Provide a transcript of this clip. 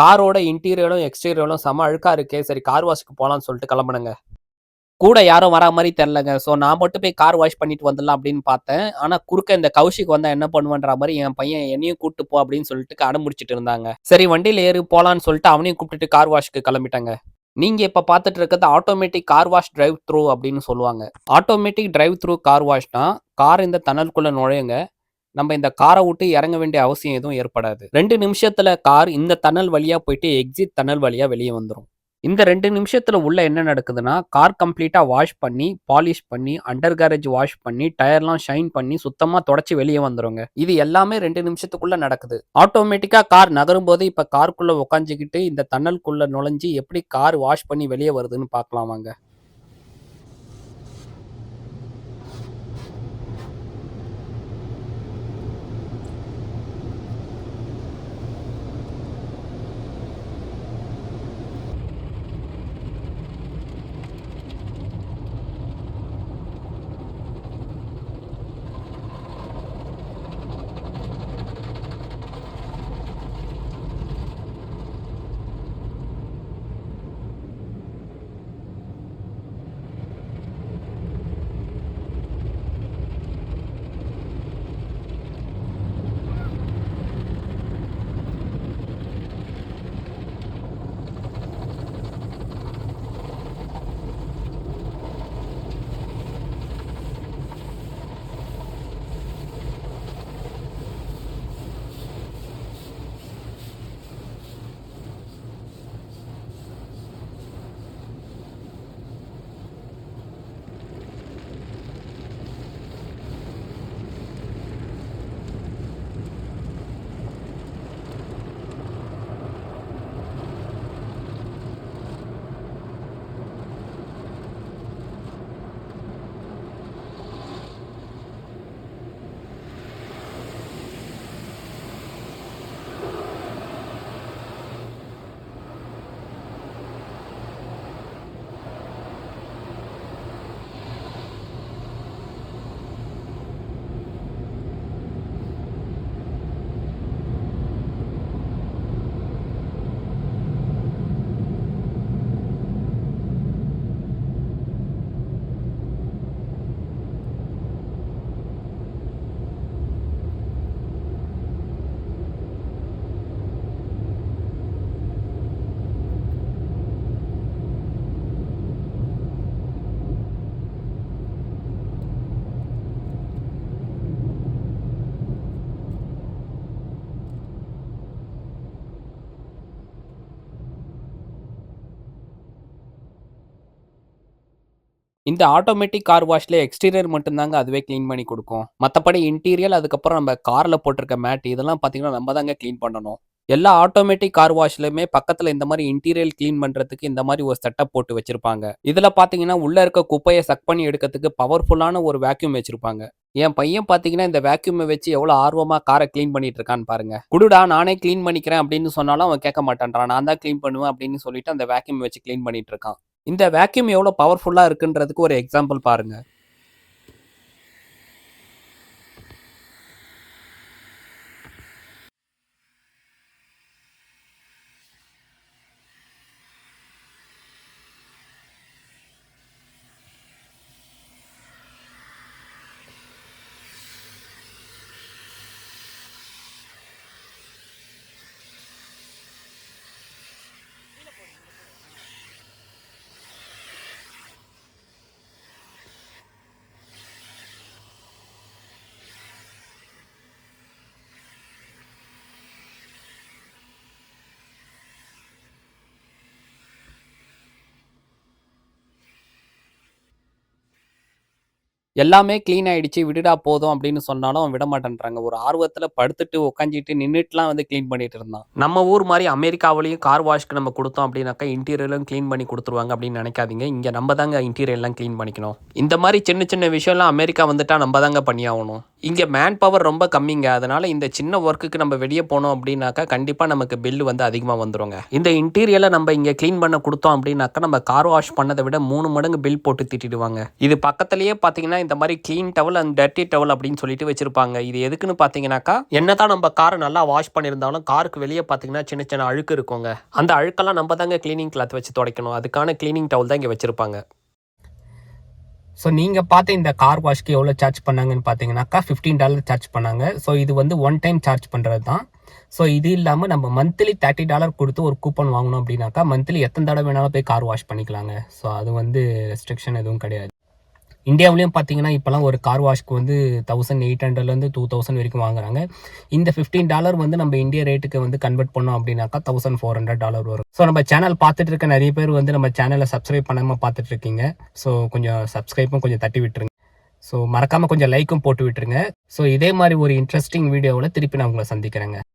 காரோட இன்டீரியரும், எக்ஸ்டீரியரும் செம அழுக்கா இருக்கே! சரி கார் வாஷ்க்கு போகலான்னு சொல்லிட்டு கிளம்புனேங்க. கூட யாரும் வரா மாதிரி தெரிலங்க ஸோ நான் மட்டும் போய் கார் வாஷ் பண்ணிட்டு வந்துடலாம் அப்படின்னு பார்த்தேன். ஆனால் குறுக்க இந்த கௌஷிக் வந்தா என்ன பண்ணுவேன்ற மாதிரி என் பையன் என்னையும் கூப்பிட்டு போ அப்படின்னு சொல்லிட்டு அடம் இருந்தாங்க. சரி வண்டியில் ஏறி போகலான்னு சொல்லிட்டு அவனையும் கூப்பிட்டுட்டு கார் வாஷ்க்கு கிளம்பிட்டேங்க. நீங்க இப்ப பார்த்துட்டு இருக்கிறது automatic car wash drive through அப்படின்னு சொல்லுவாங்க. ஆட்டோமேட்டிக் டிரைவ் த்ரூ கார் வாஷ்னா, கார் இந்த டனலுக்குள்ள நுழையுங்க. நம்ம இந்த காரை விட்டு இறங்க வேண்டிய அவசியம் எதுவும் ஏற்படாது. ரெண்டு நிமிஷத்துல கார் இந்த தணல் வழியா போயிட்டு எக்ஸிட் தணல் வழியா வெளியே வந்துரும். இந்த ரெண்டு நிமிஷத்துல உள்ள என்ன நடக்குதுன்னா, கார் கம்ப்ளீட்டா வாஷ் பண்ணி, பாலிஷ் பண்ணி, அண்டர் கேரேஜ் வாஷ் பண்ணி, டயர்லாம் ஷைன் பண்ணி, சுத்தமா தொடச்சி வெளியே வந்துருங்க. இது எல்லாமே ரெண்டு நிமிஷத்துக்குள்ள நடக்குது. ஆட்டோமேட்டிக்கா கார் நகரும் போது இப்ப காருக்குள்ள உட்காந்துக்கிட்டு இந்த தன்னலுக்குள்ள நுழைஞ்சு எப்படி கார் வாஷ் பண்ணி வெளியே வருதுன்னு பார்க்கலாம் வாங்க. இந்த ஆட்டோமேட்டிக் கார் வாஷ்ல எக்ஸ்டீரியர் மட்டும்தாங்க அதுவே க்ளீன் பண்ணி கொடுக்கும் மற்றபடி இன்டீரியர் அதுக்கப்புறம் நம்ம காரில் போட்டிருக்க மேட் இதெல்லாம் பார்த்தீங்கன்னா, நம்ம தாங்க க்ளீன் பண்ணணும். எல்லா ஆட்டோமேட்டிக் கார் வாஷ்லையுமே பக்கத்தில் இந்த மாதிரி இன்டீரியர் கிளீன் பண்ணுறதுக்கு இந்த மாதிரி ஒரு செட்டப் போட்டு வச்சிருப்பாங்க. இதில் பார்த்தீங்கன்னா, உள்ள இருக்க குப்பையை சக் பண்ணி எடுக்கிறதுக்கு பவர்ஃபுல்லான ஒரு வேக்யூம் வச்சிருப்பாங்க. என் பையன் பார்த்தீங்கன்னா, இந்த வேக்யூமை வச்சு எவ்வளோ ஆர்வமாக காரை க்ளீன் பண்ணிட்டு இருக்கான்னு பாருங்க. "குடுடா நானே க்ளீன் பண்ணிக்கிறேன்" அப்படின்னு சொன்னாலும் அவன் கேட்க மாட்டேன்றான். நான் தான் க்ளீன் பண்ணுவேன் அப்படின்னு சொல்லிட்டு அந்த வேக்யூம் வச்சு க்ளீன் பண்ணிட்டு இருக்கான். இந்த வேக்யூம் எவ்வளோ பவர்ஃபுல்லா இருக்குன்றதுக்கு ஒரு எக்ஸாம்பிள் பாருங்க. எல்லாமே க்ளீன் ஆயிடுச்சு விடுடா போதும் அப்படின்னு சொன்னாலும் அவன் விட மாட்டேன்றாங்க. ஒரு ஆர்வத்தில் படுத்துட்டு, உட்காந்துட்டு, நின்றுட்டுலாம் வந்து க்ளீன் பண்ணிட்டு இருந்தான். நம்ம ஊர் மாதிரி அமெரிக்காவிலையும் கார் வாஷ்க்கு நம்ம கொடுத்தோம் அப்படின்னாக்கா, இன்டீரியரும் க்ளீன் பண்ணி கொடுத்துருவாங்க அப்படின்னு நினைக்காதீங்க. இங்கே நம்ம தாங்க இன்டீரியர்லாம் க்ளீன் பண்ணிக்கணும். இந்த மாதிரி சின்ன சின்ன விஷயம்லாம் அமெரிக்கா வந்துட்டா நம்ம தாங்க பண்ணியாகணும். இங்கே மேன் பவர் ரொம்ப கம்மிங்க. அதனால் இந்த சின்ன ஒர்க்குக்கு நம்ம வெளியே போனோம் அப்படின்னாக்கா கண்டிப்பாக நமக்கு பில்லு வந்து அதிகமாக வந்துடுங்க இந்த இன்டீரியலை நம்ம இங்கே க்ளீன் பண்ண கொடுத்தோம் அப்படின்னாக்கா நம்ம கார் வாஷ் பண்ணதை விட மூணு மடங்கு பில் போட்டு திட்டிடுவாங்க. இது பக்கத்துலேயே பார்த்தீங்கன்னா இந்த மாதிரி clean towel and dirty towel அப்படின்னு சொல்லிட்டு வச்சிருப்பாங்க. இது எதுக்குன்னு பார்த்தீங்கன்னாக்கா என்னதான் நம்ம காரை நல்லா வாஷ் பண்ணியிருந்தாலும் காருக்கு வெளியே பார்த்தீங்கன்னா சின்ன சின்ன அழுக்கு இருக்குங்க. அந்த அழுக்கெல்லாம் நம்ம தாங்க க்ளீனிங் கிளாத் வச்சு துடைக்கணும். அதுக்கான க்ளீனிங் டவல் தான் இங்கே வச்சிருப்பாங்க. ஸோ நீங்கள் பார்த்து இந்த கார் வாஷ்க்கு எவ்வளோ சார்ஜ் பண்ணாங்கன்னு பார்த்தீங்கன்னாக்கா ஃபிஃப்டீன் டாலர் சார்ஜ் பண்ணாங்க. ஸோ இது வந்து ஒன் டைம் சார்ஜ் பண்ணுறது தான் ஸோ இது இல்லாமல் நம்ம மந்த்லி தேர்ட்டி டாலர் கொடுத்து ஒரு கூப்பன் வாங்கணும் அப்படின்னாக்கா மந்த்லி எத்தனை தடவை வேணாலும் போய் கார் வாஷ் பண்ணிக்கலாங்க. ஸோ அது வந்து ரெஸ்ட்ரிக்ஷன் எதுவும் கிடையாது. இந்தியாவிலையும் பார்த்தீங்கன்னா இப்போலாம் ஒரு கார் வாஷ்க்கு வந்து தௌசண்ட் எயிட் ஹண்ட்ரட்லேருந்து டூ தௌசண்ட் வரைக்கும் வாங்குறாங்க. இந்த ஃபிஃப்டீன் டாலர் வந்து நம்ம இந்திய ரேட்டுக்கு வந்து கன்வெர்ட் பண்ணோம் அப்படின்னாக்கா தௌசண்ட் ஃபோர் ஹண்ட்ரட் டாலர் வரும். ஸோ நம்ம சேனல் பார்த்துட்டு இருக்க நிறைய பேர் வந்து நம்ம சேனலை சப்ஸ்கிரைப் பண்ணாமல் பார்த்துட்டு இருக்கீங்க ஸோ கொஞ்சம் சப்ஸ்கிரைப்பும் கொஞ்சம் தட்டி விட்டுருங்க. ஸோ மறக்காமல் கொஞ்சம் லைக்கும் போட்டு விட்டுருங்க. ஸோ இதே மாதிரி ஒரு இன்ட்ரெஸ்டிங் வீடியோவில் திருப்பி நான் உங்களை சந்திக்கிறேங்க.